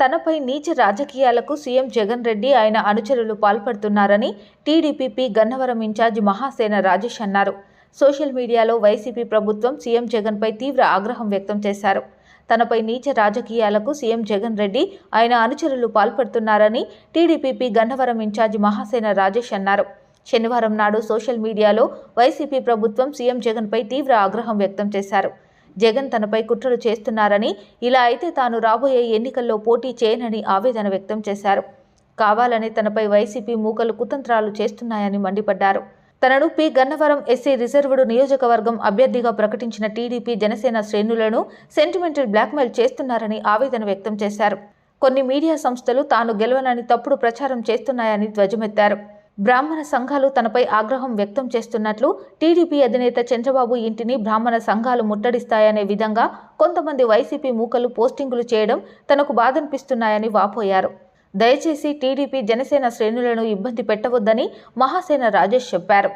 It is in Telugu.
తనపై నీచ రాజకీయాలకు సీఎం జగన్ రెడ్డి ఆయన అనుచరులు పాల్పడుతున్నారని టీడీపీపీ గన్నవరం ఇన్ఛార్జ్ మహాసేన రాజేష్ అన్నారు. సోషల్ మీడియాలో వైసీపీ ప్రభుత్వం సీఎం జగన్పై తీవ్ర ఆగ్రహం వ్యక్తం చేశారు. తనపై నీచ రాజకీయాలకు సీఎం జగన్ రెడ్డి ఆయన అనుచరులు పాల్పడుతున్నారని టీడీపీ గన్నవరం ఇన్ఛార్జ్ మహాసేన రాజేష్ అన్నారు. శనివారం నాడు సోషల్ మీడియాలో వైసీపీ ప్రభుత్వం సీఎం జగన్పై తీవ్ర ఆగ్రహం వ్యక్తం చేశారు. జగన్ తనపై కుట్రలు చేస్తున్నారని ఇలా అయితే తాను రాబోయే ఎన్నికల్లో పోటీ చేయనని ఆవేదన వ్యక్తం చేశారు. కావాలని తనపై వైసీపీ మూకలు కుతంత్రాలు చేస్తున్నాయని మండిపడ్డారు. తనను పి. గన్నవరం ఎస్సీ రిజర్వ్డ్ నియోజకవర్గం అభ్యర్థిగా ప్రకటించిన టీడీపీ జనసేన శ్రేణులను సెంటిమెంటల్ బ్లాక్మెయిల్ చేస్తున్నారని ఆవేదన వ్యక్తం చేశారు. కొన్ని మీడియా సంస్థలు తాను గెలవనని తప్పుడు ప్రచారం చేస్తున్నాయని ధ్వజమెత్తారు. బ్రాహ్మణ సంఘాలు తనపై ఆగ్రహం వ్యక్తం చేస్తున్నట్లు టీడీపీ అధినేత చంద్రబాబు ఇంటిని బ్రాహ్మణ సంఘాలు ముట్టడిస్తాయనే విధంగా కొంతమంది వైసీపీ మూకలు పోస్టింగులు చేయడం తనకు బాధనిపిస్తున్నాయని వాపోయారు. దయచేసి టీడీపీ జనసేన శ్రేణులను ఇబ్బంది పెట్టవద్దని మహాసేన రాజేష్ చెప్పారు.